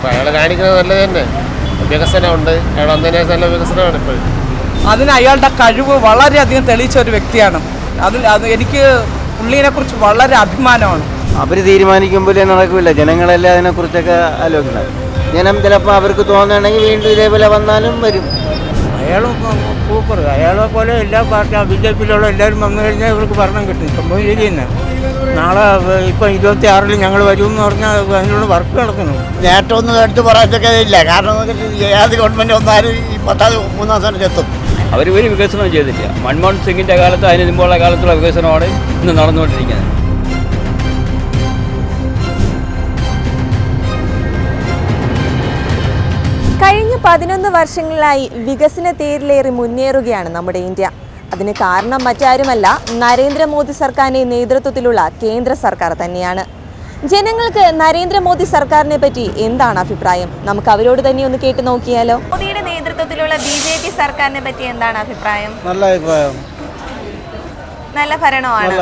അപ്പം അയാൾ കാണിക്കുന്നത് നല്ലത് തന്നെ. വികസനമുണ്ട്. അയാൾ വന്നതിന് നല്ല വികസനമാണ് ഇപ്പോഴും അതിന് അയാളുടെ കഴിവ് വളരെയധികം തെളിയിച്ച ഒരു വ്യക്തിയാണ്. അതിൽ അത് എനിക്ക് പുള്ളീനെ കുറിച്ച് വളരെ അഭിമാനമാണ്. അവർ തീരുമാനിക്കുമ്പോഴേ നടക്കില്ല. ജനങ്ങളെല്ലാം അതിനെക്കുറിച്ചൊക്കെ ആലോചിക്കണം. ജനം ചിലപ്പോൾ അവർക്ക് തോന്നുകയാണെങ്കിൽ വീണ്ടും ഇതേപോലെ വന്നാലും വരും. അയാൾ സൂപ്പർ അയാളെ പോലെ എല്ലാ പാർട്ടി ബി ജെ പിയിലുള്ള എല്ലാവരും വന്നു കഴിഞ്ഞാൽ ഇവർക്ക് ഭരണം കിട്ടും. സംഭവം ശരി തന്നെ. നാളെ ഇപ്പം ഇരുപത്തി ആറിൽ ഞങ്ങൾ വരുമെന്ന് പറഞ്ഞാൽ അതിനുള്ള വർക്ക് നടക്കുന്നു. നേട്ടമൊന്നും എടുത്ത് പറയത്തൊക്കെ ഇല്ല കാരണം ഏത് ഗവൺമെന്റ് വന്നാലും ഈ പത്താം മൂന്നാം സ്ഥാനത്ത് എത്തും. അവർ ഒരു വികസനവും ചെയ്തില്ല മൻമോഹൻ സിംഗിന്റെ കാലത്ത് അതിന് മുമ്പുള്ള കാലത്തുള്ള വികസനമാണ് ഇന്ന് നടന്നുകൊണ്ടിരിക്കുന്നത്. പതിനൊന്ന് വർഷങ്ങളിലായി വികസന തേരിലേറി മുന്നേറുകയാണ് നമ്മുടെ ഇന്ത്യ. അതിന് കാരണം മറ്റാരുമല്ല നരേന്ദ്രമോദി സർക്കാരിന്റെ നേതൃത്വത്തിലുള്ള കേന്ദ്ര സർക്കാർ തന്നെയാണ്. ജനങ്ങൾക്ക് നരേന്ദ്രമോദി സർക്കാരിനെ പറ്റി എന്താണ് അഭിപ്രായം? നമുക്ക് അവരോട് തന്നെ ഒന്ന് കേട്ട് നോക്കിയാലോ? മോദിയുടെ നേതൃത്വത്തിലുള്ള ബി ജെ പി സർക്കാരിനെ പറ്റി എന്താണ് അഭിപ്രായം? നല്ല അഭിപ്രായം. നല്ല ഭരണമാണ്.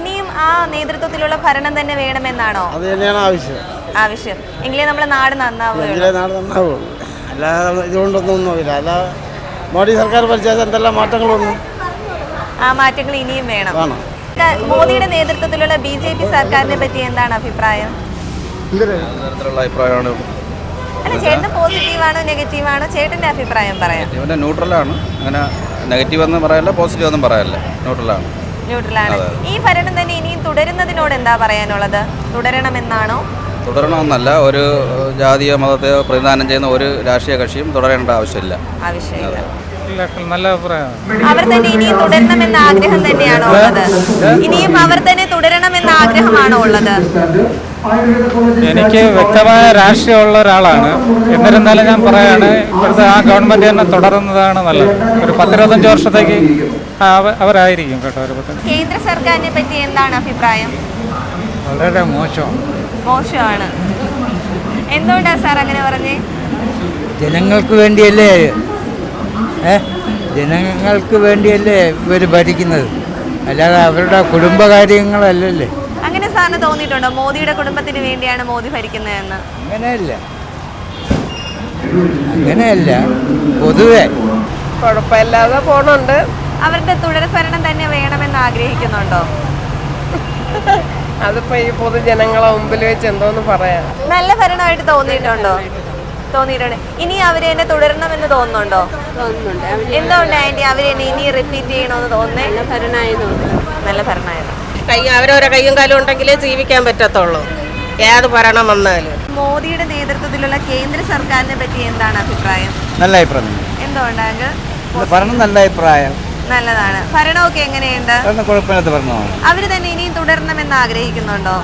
ഇനിയും ആ നേതൃത്വത്തിലുള്ള ഭരണം തന്നെ വേണമെന്നാണോ? അത് തന്നെയാണ് ആവശ്യം. ആവശ്യം. എങ്കിലേ നമ്മുടെ നാട് നന്നാവുകയുള്ളൂ. എങ്കിലേ നാട് നന്നാവുള്ളൂ. അല്ലാതെ ഇതുകൊണ്ടൊന്നും ഒന്നുമില്ല അല്ല മോദി സർക്കാർ ഭരിച്ചാൽ എന്തെല്ലാം മാറ്റങ്ങളൊന്നും ആ മാറ്റങ്ങൾ ഇനിയും വേണം. വേണം. മോദിയുടെ നേതൃത്വത്തിലുള്ള ബി ജെ പി സർക്കാരിനെ പറ്റി എന്താണ് അഭിപ്രായം? തരത്തിലുള്ള അഭിപ്രായമാണ്. അല്ല ചേട്ടൻ പോസിറ്റീവ് ആണോ നെഗറ്റീവ് ആണോ ചേട്ടന്റെ അഭിപ്രായം പറയാം. ഇവന്റെ ന്യൂട്രലാണ്. അങ്ങനെ നെഗറ്റീവ് ഒന്നും പറയല്ല പോസിറ്റീവ് ഒന്നും പറയല്ല. ന്യൂട്രലാണ്. ന്യൂട്രലാണ്. ഈ ഭരണം തന്നെ ഇനിയും തുടരുന്നതിനോട് എന്താ പറയാനുള്ളത്? തുടരണമെന്നാണോ? തുടരണമെന്നല്ല ഒരു ജാതീയ മതത്തെ പ്രതിദാനം ചെയ്യുന്ന ഒരു രാഷ്ട്രീയ കക്ഷിയും തുടരേണ്ട ആവശ്യമില്ല. ആവശ്യമില്ല. നല്ല അഭിപ്രായമാണ് അവർ തന്നെ ഇനിയും തുടരണമെന്ന ആഗ്രഹം തന്നെയാണോ ഉള്ളത്? ഇനിയും അവർ തന്നെ തുടരണമെന്ന ആഗ്രഹമാണോ ഉള്ളത്? എനിക്ക് വ്യക്തമായ രാഷ്ട്രീയമുള്ള ഒരാളാണ്. എന്നിരുന്നാലും ഞാൻ പറയാണ് ഇപ്പോഴത്തെ ആ ഗവൺമെന്റ് തന്നെ തുടരുന്നതാണ് നല്ലത്. ഒരു പത്തിരുപത്തഞ്ച് വർഷത്തേക്ക് അവ- അവരായിരിക്കും കേട്ടോ കേന്ദ്ര സർക്കാരിനെ പറ്റി എന്താണ് അഭിപ്രായം? വളരെ മോശം. മോശമാണ്. എന്തുകൊണ്ടാ സാർ അങ്ങനെ പറഞ്ഞേ? ജനങ്ങൾക്ക് വേണ്ടിയല്ലേ? ഏ? ജനങ്ങൾക്ക് വേണ്ടിയല്ലേ ഇവർ ഭരിക്കുന്നത്? അല്ലാതെ അവരുടെ കുടുംബകാര്യങ്ങളല്ലേ അങ്ങനെ സാറിന് തോന്നിയിട്ടുണ്ടോ? മോദിയുടെ കുടുംബത്തിന് വേണ്ടിയാണ് മോദി ഭരിക്കുന്നതെന്ന്? അങ്ങനെയല്ല. അങ്ങനെയല്ല. പൊതുവെ. കുഴപ്പമില്ലാതെ പോണുണ്ട്. അവരുടെ തുടരഭരണം തന്നെ വേണമെന്ന് ആഗ്രഹിക്കുന്നുണ്ടോ? അതിപ്പോ ഈ പൊതുജനങ്ങളെ മുമ്പിൽ വെച്ച് എന്തോന്ന് പറയാം? നല്ല ഭരണമായിട്ട് തോന്നിയിട്ടുണ്ടോ? തോന്നിയിട്ടുണ്ട്. ഇനി അവർ തന്നെ തുടരണമെന്ന് തോന്നുന്നുണ്ടോ? തോന്നുന്നുണ്ട്. എന്തുകൊണ്ട് ആന്റി അവർ തന്നെ ഇനി റിപ്പീറ്റ് ചെയ്യണമെന്ന് തോന്നുന്നേ? നല്ല ഭരണമായതുകൊണ്ട്. നല്ല ഭരണമായത്. കൈ അവരവരെ കയ്യും കാലും ഉണ്ടെങ്കിലേ ജീവിക്കാൻ പറ്റത്തുള്ളൂ. ഏത് ഭരണം വന്നാലും. മോദിയുടെ നേതൃത്വത്തിലുള്ള കേന്ദ്ര സർക്കാരിനെ പറ്റി എന്താണ് അഭിപ്രായം? നല്ല അഭിപ്രായം. എന്തുകൊണ്ടാണ് ഭരണം നല്ല അഭിപ്രായം. നല്ലതാണ്. ഭരണമൊക്കെ എങ്ങനെയുണ്ട്? കുഴപ്പമില്ലാത്ത ഭരണമാണ്. അവർ തന്നെ ഇനിയും തുടരണമെന്ന് ആഗ്രഹിക്കുന്നുണ്ടോ?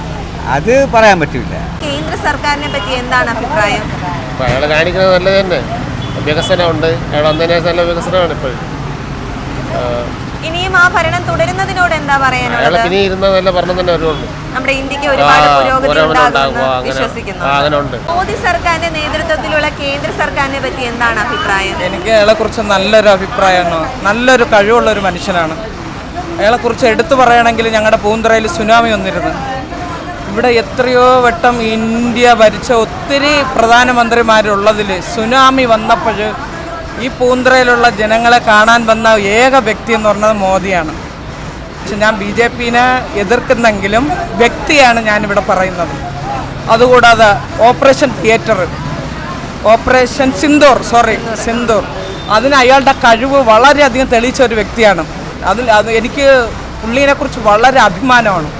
അത് പറയാൻ പറ്റില്ല. കേന്ദ്ര സർക്കാരിനെ പറ്റി എന്താണ് അഭിപ്രായം? അയാൾ കാണിക്കുന്നത് നല്ലത് തന്നെ. വികസനമുണ്ട്. അയാൾ വന്നതിന് നല്ല വികസനമാണ് ഇപ്പോഴും ഇനിയും ആ ഭരണം തുടരുന്നതിനോട് എന്താ പറയാനുള്ളത്? പിന്നെ ഇരുന്ന നല്ല ഭരണം തന്നെ വരുള്ളൂ. നമ്മുടെ ഇന്ത്യയ്ക്ക് ഒരുപാട് പുരോഗതി ഉണ്ടാകുമെന്ന് വിശ്വസിക്കുന്നു. മോദി സർക്കാരിന്റെ നേതൃത്വത്തിലുള്ള കേന്ദ്ര സർക്കാരിനെ പറ്റി എന്താണ് അഭിപ്രായം? എനിക്ക് അയാളെക്കുറിച്ച് നല്ലൊരു അഭിപ്രായമാണ്. നല്ലൊരു കഴിവുള്ള ഒരു മനുഷ്യനാണ്. അയാളെ കുറിച്ച് എടുത്തു പറയണമെങ്കിൽ ഞങ്ങളുടെ പൂന്തറയിൽ സുനാമി വന്നിരുന്നു. ഇവിടെ എത്രയോ വട്ടം ഇന്ത്യ ഭരിച്ച ഒത്തിരി പ്രധാനമന്ത്രിമാരുള്ളതിൽ സുനാമി വന്നപ്പോൾ ഈ പൂന്തറയിലുള്ള ജനങ്ങളെ കാണാൻ വന്ന ഏക വ്യക്തി എന്ന് പറഞ്ഞത് മോദിയാണ്. പക്ഷെ ഞാൻ ബി ജെ പിനെ എതിർക്കുന്നെങ്കിലും വ്യക്തിയാണ് ഞാനിവിടെ പറയുന്നത്. അതുകൂടാതെ operation theatre operation Sindoor sorry Sindoor. അതിന് അയാളുടെ കഴിവ് വളരെയധികം തെളിയിച്ച ഒരു വ്യക്തിയാണ്. അതിൽ അത് എനിക്ക് പുള്ളീനെ കുറിച്ച് വളരെ അഭിമാനമാണ്.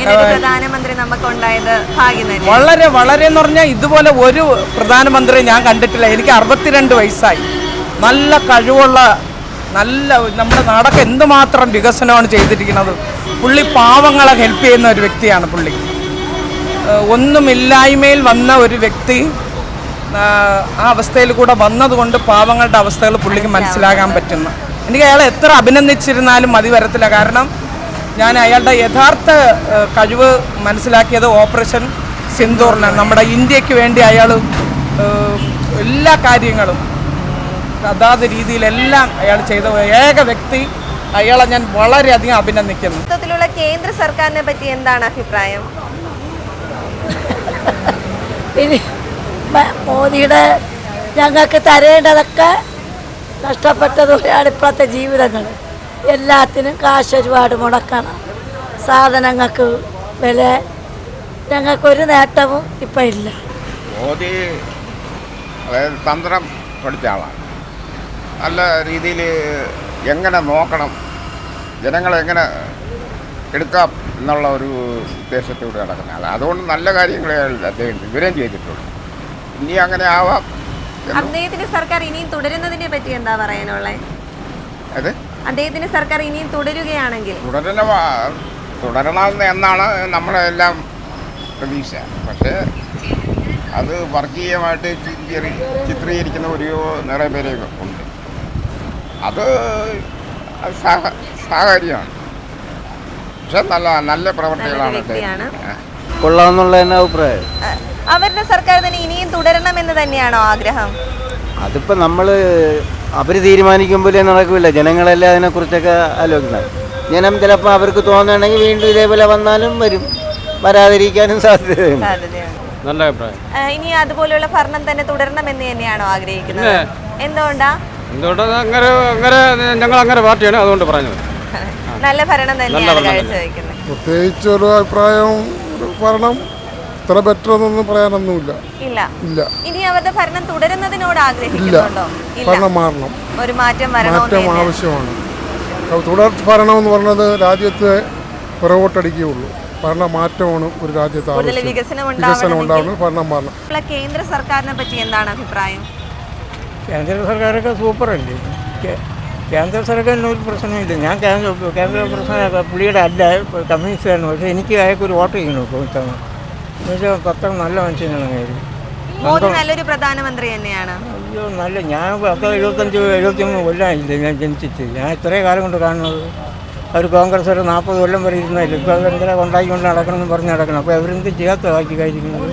ഇങ്ങനെ ഒരു പ്രധാനമന്ത്രി നമുക്ക് ഉണ്ടായത് ഭാഗ്യം തന്നെ വളരെ വളരെ എന്ന് പറഞ്ഞാൽ ഇതുപോലെ ഒരു പ്രധാനമന്ത്രി ഞാൻ കണ്ടിട്ടില്ല. എനിക്ക് അറുപത്തിരണ്ട് വയസ്സായി. നല്ല കഴിവുള്ള നല്ല നമ്മുടെ നാടൊക്കെ എന്തുമാത്രം വികസനമാണ് ചെയ്തിരിക്കുന്നത്. പുള്ളി പാവങ്ങളെ ഹെൽപ്പ് ചെയ്യുന്ന ഒരു വ്യക്തിയാണ് പുള്ളി. ഒന്നുമില്ലായ്മയിൽ വന്ന ഒരു വ്യക്തി ആ അവസ്ഥയിൽ കൂടെ വന്നതുകൊണ്ട് പാവങ്ങളുടെ അവസ്ഥകൾ പുള്ളിക്ക് മനസ്സിലാകാൻ പറ്റുന്നു. എനിക്ക് അയാളെ എത്ര അഭിനന്ദിച്ചിരുന്നാലും മതി വരത്തില്ല. കാരണം ഞാൻ അയാളുടെ യഥാർത്ഥ കഴിവ് മനസ്സിലാക്കിയത് ഓപ്പറേഷൻ സിന്ദൂറിനാണ്. നമ്മുടെ ഇന്ത്യയ്ക്ക് വേണ്ടി അയാൾ എല്ലാ കാര്യങ്ങളും അതാത് രീതിയിലെല്ലാം അയാൾ ചെയ്ത ഏക വ്യക്തി അയാളെ ഞാൻ വളരെയധികം അഭിനന്ദിക്കുന്നു. മൊത്തത്തിലുള്ള കേന്ദ്ര സർക്കാരിനെ പറ്റി എന്താണ് അഭിപ്രായം? മ- മോദിയുടെ ഞങ്ങൾക്ക് തരേണ്ടതൊക്കെ നഷ്ടപ്പെട്ടതുപോലെയാണ് ഇപ്പോഴത്തെ ജീവിതങ്ങൾ. എല്ലാത്തിനും കാശ് ഒരുപാട് മുടക്കണം. സാധനങ്ങൾക്ക് വില ഞങ്ങൾക്കൊരു നേട്ടവും ഇപ്പം ഇല്ല. മോദി അതായത് തന്ത്രം പഠിച്ച ആളാണ്. നല്ല രീതിയിൽ എങ്ങനെ നോക്കണം ജനങ്ങളെ എങ്ങനെ എടുക്കാം എന്നുള്ള ഒരു ഉദ്ദേശത്തോടെ നടക്കുന്ന ആളാണ്. അതുകൊണ്ട് നല്ല കാര്യങ്ങളെ അദ്ദേഹം വിവരം ചെയ്തിട്ടുള്ളൂ. ഇനി അങ്ങനെ ആവാം അദ്ദേഹത്തിന്റെ സർക്കാർ ഇനിയും തുടരുന്നതിനെ പറ്റി എന്താ പറയാനുള്ളത് അത്? അദ്ദേഹത്തിന്റെ സർക്കാർ ഇനിയും തുടരുകയാണെങ്കിൽ? തുടരണ തുടരണമെന്ന് എന്നാണ് നമ്മളെല്ലാം പ്രതീക്ഷ. പക്ഷേ അത് വർഗീയമായിട്ട് ചിത്രീ ചിത്രീകരിക്കുന്ന ഒരു നിറയെ പേരെ ഉണ്ട്. അത് അത് സാഹ- സാഹചര്യമാണ്. പക്ഷെ നല്ല നല്ല പ്രവർത്തികളാണ്. കൊള്ളാമെന്നുള്ള തന്നെ അഭിപ്രായം. അവരുടെ സർക്കാർ തന്നെ ഇനിയും തുടരണം തുടരണമെന്ന് തന്നെയാണോ ആഗ്രഹം? അതിപ്പോ നമ്മൾ അവർ തീരുമാനിക്കുമ്പോഴേ നടക്കില്ല ജനങ്ങളല്ലേ അതിനെക്കുറിച്ചൊക്കെ ആലോചിക്കണം ജനം ചിലപ്പോൾ അവർക്ക് തോന്നുകയാണെങ്കിൽ വീണ്ടും ഇതേപോലെ വന്നാലും വരും. വരാതിരിക്കാനും സാധ്യതയുണ്ട്. സാധ്യതയാണ് നല്ല അഭിപ്രായം. ഇനി അതുപോലെയുള്ള ഭരണം തന്നെ തുടരണമെന്ന് തന്നെയാണോ ആഗ്രഹിക്കുന്നത്? എന്തുകൊണ്ടാ? എന്തുകൊണ്ടാണ് അങ്ങനെ അങ്ങനെ ഞങ്ങൾ അങ്ങനെ പാർട്ടിയാണ് അതുകൊണ്ട് പറഞ്ഞത്. നല്ല ഭരണം തന്നെയാണ് പ്രത്യേകിച്ച് ഒരു അഭിപ്രായം ഭരണം ഇത്ര ബെറ്റർ എന്നൊന്നും പറയാനൊന്നുമില്ല. ഇല്ല. ഇല്ല. ഇനി അവരുടെ ഭരണം തുടരുന്നതിനോട് ആഗ്രഹിക്കുന്നുണ്ടോ? ഇല്ല. ഭരണം മാറണം. ഒരു മാറ്റം മാറ്റം ആവശ്യമാണ്. അപ്പോൾ തുടർ ഭരണം എന്ന് പറയുന്നത് രാജ്യത്തെ പുറകോട്ടടിക്കുകയുള്ളൂ. ഭരണ മാറ്റമാണ് ഒരു രാജ്യത്ത് വികസനം ഉണ്ടാവുന്നത് ഭരണം മാറണം. കേന്ദ്ര സർക്കാരിനെ പറ്റി എന്താണ് അഭിപ്രായം? കേന്ദ്ര സർക്കാരൊക്കെ സൂപ്പർ അല്ലേ കേന്ദ്ര സർക്കാരിന് ഒരു പ്രശ്നമില്ല. ഞാൻ കേന്ദ്ര കേന്ദ്ര പ്രശ്നം പുള്ളിയുടെ അല്ല കമ്മ്യൂണിസ്റ്റ് ആയിരുന്നു പക്ഷേ എനിക്ക് അയാൾക്ക് ഒരു വോട്ട് ചെയ്യണം. ഇപ്പോൾ ഇത്തവണ. എന്നുവെച്ചാൽ പത്ര നല്ല മനുഷ്യനാണ് മോദി നല്ലൊരു പ്രധാനമന്ത്രി തന്നെയാണ്. അയ്യോ നല്ല ഞാൻ പത്ത് എഴുപത്തഞ്ച് എഴുപത്തിമൂന്ന് കൊല്ലമായില്ലേ ഞാൻ ജനിച്ചിട്ട്. ഞാൻ ഇത്രയും കാലം കൊണ്ട് കാണുന്നത്. അവർ കോൺഗ്രസ് ഒരു നാൽപ്പത് കൊല്ലം വരെ ഇരുന്നില്ല ഇപ്പോൾ അവരെന്തിനാ കൊണ്ടാക്കിക്കൊണ്ട് നടക്കണമെന്ന് പറഞ്ഞ് നടക്കണം. അപ്പോൾ അവരെന്ത് ചെയ്യാത്ത ബാക്കി കഴിക്കുന്നത്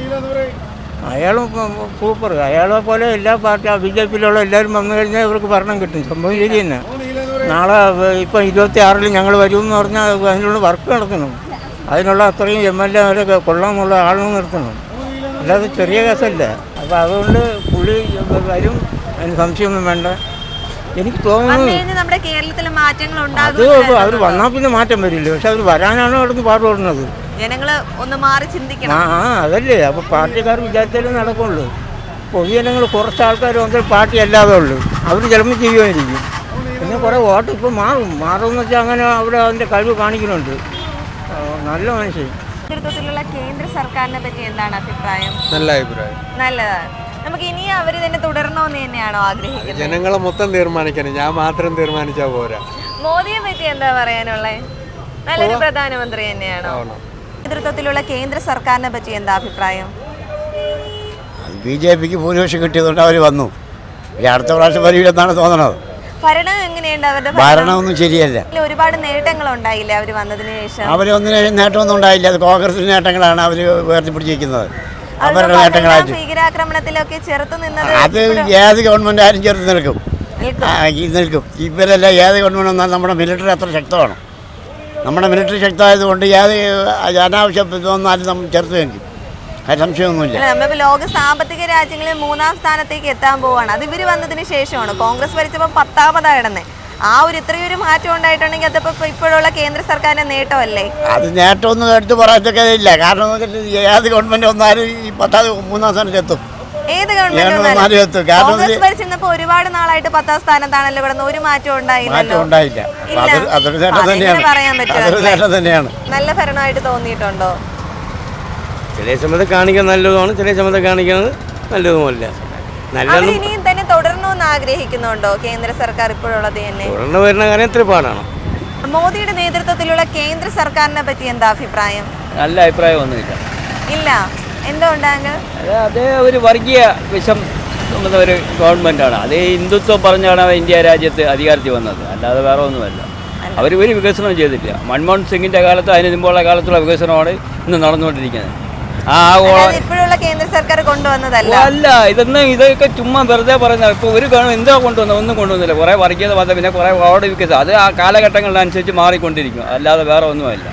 അയാളും സൂപ്പർ. അയാളെ പോലെ എല്ലാ പാർട്ടി ബി ജെ പിയിലുള്ള എല്ലാവരും വന്നു കഴിഞ്ഞാൽ ഇവർക്ക് ഭരണം കിട്ടും. സംഭവം ശരി തന്നെ. നാളെ ഇപ്പം ഇരുപത്തി ആറിൽ ഞങ്ങൾ വരുമെന്ന് പറഞ്ഞാൽ അതിനുള്ള വർക്ക് നടത്തണം അതിനുള്ള അത്രയും എം എൽ എ കൊള്ളാമെന്നുള്ള ആളും നിർത്തണം. അല്ലാതെ ചെറിയ കേസല്ല. അപ്പോൾ അതുകൊണ്ട് പുള്ളി വരും. അതിന് സംശയമൊന്നും വേണ്ട. എനിക്ക് തോന്നുന്നു കേരളത്തിൽ മാറ്റങ്ങൾ അത് അവർ വന്നാൽ പിന്നെ മാറ്റം വരില്ല. പക്ഷെ അവർ വരാനാണ് അവിടുന്ന് പാടുപെടുന്നത്. ജനങ്ങൾ ഒന്ന് മാറി ആ ചിന്തിക്കണം. ആ അതല്ലേ. അപ്പോൾ പാർട്ടിക്കാർ വിചാരിച്ചാലും നടക്കുള്ളൂ. പൊതുജനങ്ങൾ കുറച്ച് ആൾക്കാർ വന്നാൽ പാർട്ടി അല്ലാതെ ഉള്ളൂ. അവർ ചിലപ്പോൾ ചെയ്യുമായിരിക്കും പിന്നെ കുറേ വോട്ട് ഇപ്പോൾ മാറും. മാറുമെന്ന് വെച്ചാൽ അങ്ങനെ അവിടെ അതിന്റെ കഴിവ് കാണിക്കുന്നുണ്ട്. നല്ല മനുഷ്യൻ നേതൃത്വത്തിലുള്ള കേന്ദ്ര സർക്കാരിനെ പറ്റി എന്താണ് അഭിപ്രായം? നല്ല അഭിപ്രായം. നല്ലതാണ്. നമുക്ക് ഇനി അവർ തന്നെ തുടരണമെന്ന് തന്നെയാണോ ആഗ്രഹിക്കുന്നത്? ജനങ്ങളെ മൊത്തം തീരുമാനിക്കണം. ഞാൻ മാത്രം തീരുമാനിച്ചാ പോരാ. മോദിയെ പറ്റി എന്താ പറയാനുള്ളത് നല്ലൊരു പ്രധാനമന്ത്രി തന്നെയാണോ? നേതൃത്വത്തിലുള്ള കേന്ദ്ര സർക്കാരിനെ പറ്റി എന്താ അഭിപ്രായം? ബി ജെ പിക്ക് ഭൂരിപക്ഷം കിട്ടിയതുകൊണ്ട് അവർ വന്നു. ഈ അടുത്ത പ്രാവശ്യം വരില്ലെന്നാണ് തോന്നണത്. ഭരണം എങ്ങനെയുണ്ട്? അവരുടെ ഭരണമൊന്നും ശരിയല്ല. ഒരുപാട് നേട്ടങ്ങൾ ഉണ്ടായില്ല അവർ വന്നതിന് ശേഷം? അവരൊന്നിനും നേട്ടമൊന്നും ഉണ്ടായില്ല. അത് കോൺഗ്രസിന്റെ നേട്ടങ്ങളാണ് അവർ ഉയർത്തിപ്പിടിച്ചിരിക്കുന്നത്. അവരുടെ നേട്ടങ്ങളായിട്ട്. ഭീകരാക്രമണത്തിലൊക്കെ ചെറുത്ത് നിന്നത് അത് ഏത് ഗവൺമെന്റ് ആരും ചെറുത്ത് നിൽക്കും. നിൽക്കും. ഇവരെല്ലാം ഏത് ഗവൺമെന്റ് വന്നാൽ നമ്മുടെ മിലിറ്ററി അത്ര ശക്തമാണ്. നമ്മുടെ മിലിറ്ററി ശക്തമായതുകൊണ്ട് ഏത് അനാവശ്യം വന്നാലും നമ്മൾ ചെറുത്ത് നിൽക്കും. സംശയമൊന്നുമില്ല. ലോക സാമ്പത്തിക രാജ്യങ്ങളിൽ മൂന്നാം സ്ഥാനത്തേക്ക് എത്താൻ പോവാണ്. അത് ഇവർ വന്നതിന് ശേഷമാണ് കോൺഗ്രസ് ഭരിച്ചപ്പോൾ പത്താമതാ കിടന്നത് ആ ഒരു ഇത്രയൊരു മാറ്റം ഉണ്ടായിട്ടുണ്ടെങ്കിൽ അതിപ്പോ ഇപ്പോഴുള്ള കേന്ദ്ര സർക്കാരിന്റെ നേട്ടമല്ലേ? അത് നേട്ടമൊന്നും എടുത്ത് പറയത്തൊക്കെ ഇല്ല കാരണം ഏത് ഗവൺമെന്റ് വന്നാലും ഈ പത്താം മൂന്നാം ഏത് ഗവൺമെന്റ് വന്നാലും. എത്തും. കോൺഗ്രസ് ഭരിച്ചിരുന്നപ്പോ ഒരുപാട് നാളായിട്ട് പത്താം സ്ഥാനത്താണല്ലോ കിടന്ന്. ഒരു മാറ്റം ഉണ്ടായില്ല. നേട്ടം പറയാൻ പറ്റില്ല. നല്ല ഭരണമായിട്ട് തോന്നിയിട്ടുണ്ടോ? ചില സമയത്ത് കാണിക്കാൻ നല്ലതുമാണ് ചില സമയത്ത് കാണിക്കുന്നത് നല്ലതുമല്ല. അവർ നല്ലതും ഇനിയും തന്നെ തുടരണമെന്ന് ആഗ്രഹിക്കുന്നുണ്ടോ? കേന്ദ്ര സർക്കാർ ഇപ്പോഴുള്ളത് തന്നെ? തുടർന്ന് വരുന്ന കാര്യം ഇത്തിരി പാടാണ്. മോദിയുടെ നേതൃത്വത്തിലുള്ള കേന്ദ്ര സർക്കാരിനെ പറ്റി എന്താ അഭിപ്രായം? നല്ല അഭിപ്രായം ഒന്നുമില്ല. ഇല്ല. എന്തുകൊണ്ടാണ് അത് അതേ ഒരു വർഗീയ വിഷം ചുമന്ന ഒരു ഗവൺമെന്റാണ് അതേ ഹിന്ദുത്വം പറഞ്ഞാണ് ഇന്ത്യ രാജ്യത്ത് അധികാരത്തിൽ വന്നത്. അല്ലാതെ വേറെ ഒന്നുമല്ല. അവർ ഒരു വികസനം ചെയ്തിട്ടില്ല. മൻമോഹൻ സിംഗിന്റെ കാലത്ത് അതിന് മുമ്പുള്ള കാലത്തുള്ള വികസനമാണ് ഇന്ന് നടന്നുകൊണ്ടിരിക്കുന്നത്. ആ ഇപ്പോഴുള്ള കേന്ദ്ര സർക്കാർ കൊണ്ടുവന്നതല്ല. അല്ല ഇതൊന്നും ഇതൊക്കെ ചുമ്മാ വെറുതെ പറയുന്നത് ഇപ്പോൾ ഒരു ഗവൺമെന്റ് എന്താ കൊണ്ടുവന്നത് ഒന്നും കൊണ്ടുവന്നില്ല. കുറേ വർഗീയത വന്ന പിന്നെ കുറേ വാർഡ് വികസനം അത് ആ കാലഘട്ടങ്ങളിനനുസരിച്ച് മാറിക്കൊണ്ടിരിക്കും. അല്ലാതെ വേറെ ഒന്നുമല്ല.